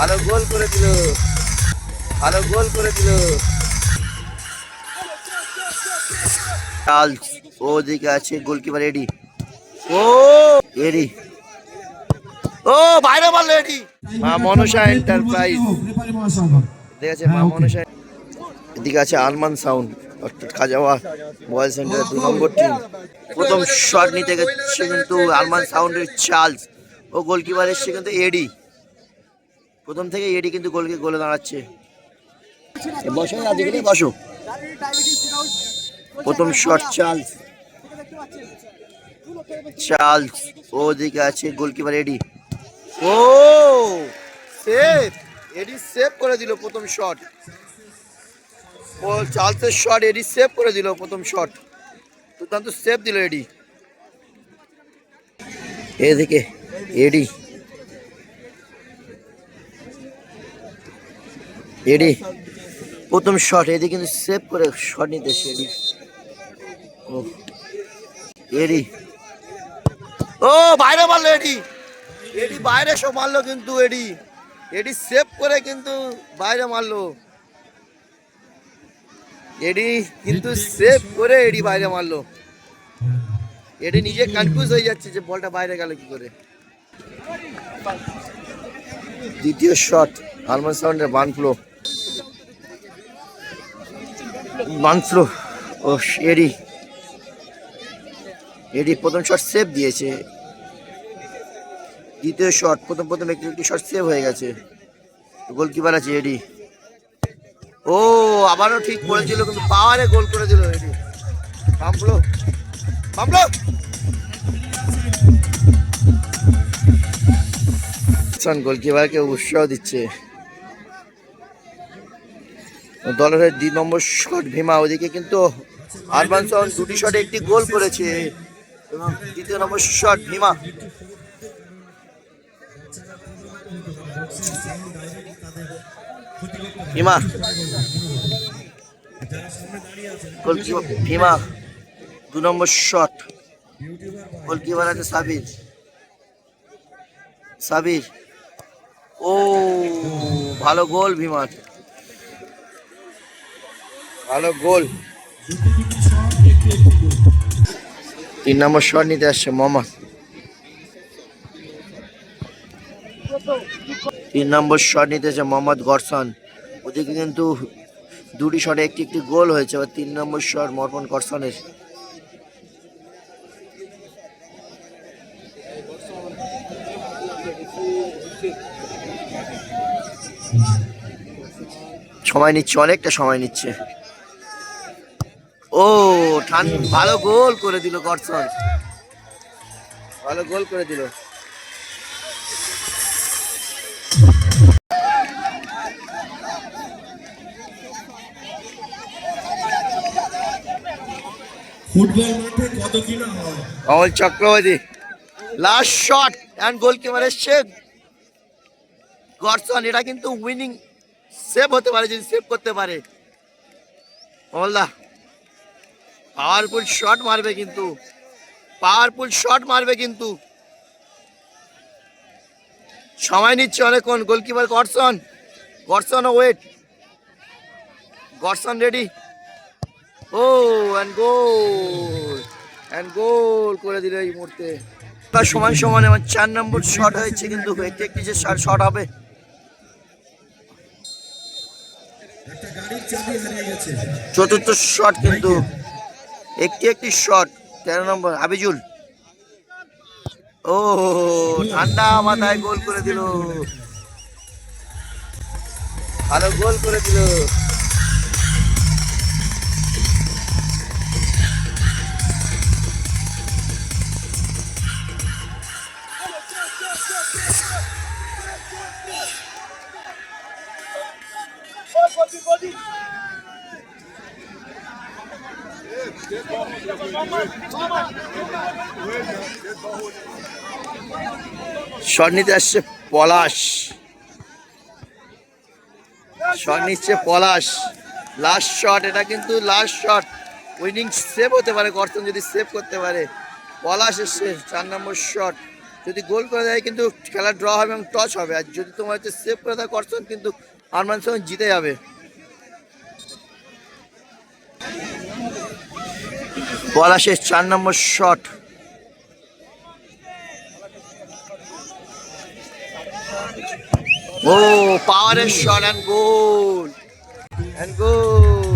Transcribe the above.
ভালো গোল করে দিল। ভালো গোল করে দিল। চার্লস ওদিকে আছে গোলকিপার এডি। ও এডি। ও বাইরে বলল এডি। মা মনসা এন্টারপ্রাইজ। দেখেছে মা মনসা। এদিকে আছে আলমান সাউন্ড অর্থাৎ খাজাওয়া বয়েজ সেন্টার দু নম্বর টিম প্রথম শট নিতে গেছে কিন্তু আলমান সাউন্ডের চার্লস ও গোলকিপার এসছে কিন্তু এডি। প্রথম থেকে এডি কিন্তু গোলকে গোলে দাঁড়াচ্ছে। বসো নিয়ে বসো। প্রথম শট চার্লস চার্লস ওদিকে আছে গোলকিপার এডি। ও সেভ এডি সেভ করে দিল প্রথম শট ও চার্লসের শট এডি সেভ করে দিল প্রথম শট দুর্দান্ত সেভ দিল এডি। এদিকে এডি। এডি, প্রথম শট এডি কিন্তু সেভ করে শট নিতে এসে এডি। ও এডি। ও, বাইরে মারলো এডি। এডি বাইরে সব মারলো কিন্তু এডি। এডি সেভ করে কিন্তু বাইরে মারলো। এডি কিন্তু সেভ করে এডি বাইরে মারলো। এডি নিজে কনফিউজ হয়ে যাচ্ছে যে বলটা বাইরে গেল কি করে। দ্বিতীয় শট আলমন সাউন্ডের বান ফ্লো ফ্লো ও এডি এডি প্রথম শট সেভ দিয়েছে। দ্বিতীয় শট প্রথম প্রথম একটি একটি শট সেভ হয়ে গেছে। গোলকিপার আছে এডি ও, আবারও ঠিক করেছিল, কিন্তু পাওয়ারে গোল করে দিল এডি পাম্পলো পাম্পলো গোলকিপারকে উৎসাহ দিচ্ছে। দলের দুই নম্বর শট ভীমা ওদিকে কিন্তু আরবান সাউন্ড দুটি শটে একটি গোল করেছে। এবং দ্বিতীয় নম্বর শট ভীমা। ভীমা। ভীমা। দু নম্বর শট গোলকিপার আছে সাবির। সাবির। ও, ভালো গোল ভীমার। ভালো গোল। তিন নম্বর শট নিতে আসছে মোহাম্মদ তিন নম্বর শট নিতে আসছে মোহাম্মদ গরসন। ওদিকে কিন্তু দুটি শটে একটি একটি গোল হয়েছে, এবার তিন নম্বর শট মরপন গরসনের। সময় নিচ্ছে, অনেকটা সময় নিচ্ছে। ও ঠান ভালো গোল করে দিল গর্সন। ভালো গোল করে দিল। ফুটবল মাঠে কত কি না হয়? Kamal Chakraborty last shot and goalkeeper এসছে গর্সন এটা কিন্তু উইনিং সেভ হতে পারে যদি সেভ করতে পারে। কমলদা পাওয়ারফুল শট মারবে কিন্তু। পাওয়ারফুল শট মারবে কিন্তু। সময় নিচ্ছে অনেকক্ষণ। গোলকিপার গর্সন গর্সন ওয়েট গর্সন রেডি ও অ্যান্ড গোল অ্যান্ড গোল করে দিল এই মুহূর্তে। তার সমান সমান আমার চার নম্বর শট হয়েছে কিন্তু। একটি একটি যে শট হবে? চতুর্থ শট কিন্তু। একটি একটি শট তেরো নম্বর, আবিজুল। ও ঠান্ডা মাথায় গোল করে দিল। ভালো গোল করে দিল। শট নিতে আসছে পলাশ। শট নিচ্ছে পলাশ। লাস্ট শট এটা কিন্তু লাস্ট শট উইনিং সেভ হতে পারে গর্তন যদি সেভ করতে পারে। পলাশ এসছে, চার নম্বর শট যদি গোল করে দেয়, কিন্তু খেলা ড্র হবে এবং টচ হবে। আর যদি তোমার হচ্ছে সেভ করে দেয় করছেন কিন্তু আরমান সঙ্গে জিতে যাবে। বলা শেষ চার নম্বর শট ও পাওয়ারের shot and goal and goal